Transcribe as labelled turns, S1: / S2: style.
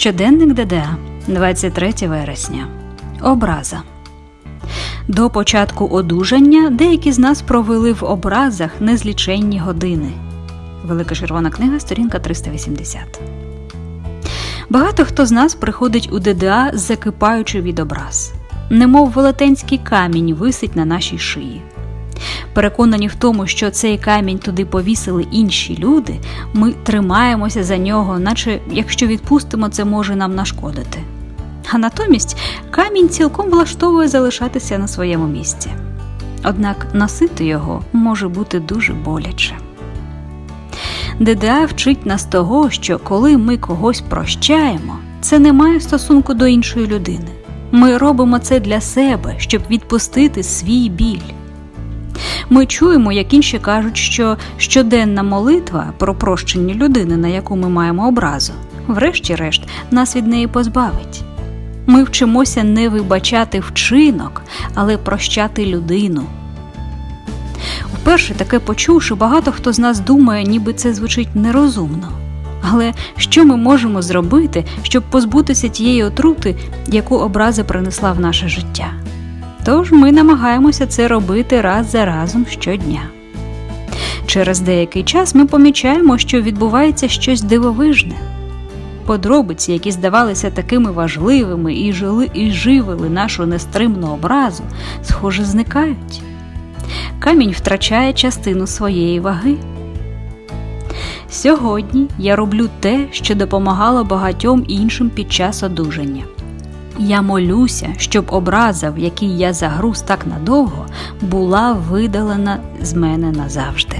S1: Щоденник ДДА, 23 вересня. Образа. До початку одужання деякі з нас провели в образах незліченні години. Велика червона книга, сторінка 380. Багато хто з нас приходить у ДДА, закипаючи від образ. Немов велетенський камінь висить на нашій шиї. Переконані в тому, що цей камінь туди повісили інші люди, ми тримаємося за нього, наче якщо відпустимо, це може нам нашкодити. А натомість камінь цілком влаштовує залишатися на своєму місці. Однак носити його може бути дуже боляче. ДДА вчить нас того, що коли ми когось прощаємо, це не має стосунку до іншої людини. Ми робимо це для себе, щоб відпустити свій біль. Ми чуємо, як інші кажуть, що щоденна молитва про прощення людини, на яку ми маємо образу, врешті-решт, нас від неї позбавить. Ми вчимося не вибачати вчинок, але прощати людину. Вперше таке почувши, багато хто з нас думає, ніби це звучить нерозумно. Але що ми можемо зробити, щоб позбутися тієї отрути, яку образа принесла в наше життя? Тож ми намагаємося це робити раз за разом щодня. Через деякий час ми помічаємо, що відбувається щось дивовижне. Подробиці, які здавалися такими важливими і жили і живили нашу нестримну образу, схоже, зникають. Камінь втрачає частину своєї ваги. Сьогодні я роблю те, що допомагало багатьом іншим під час одужання. Я молюся, щоб образа, в якій я загруз так надовго, була видалена з мене назавжди.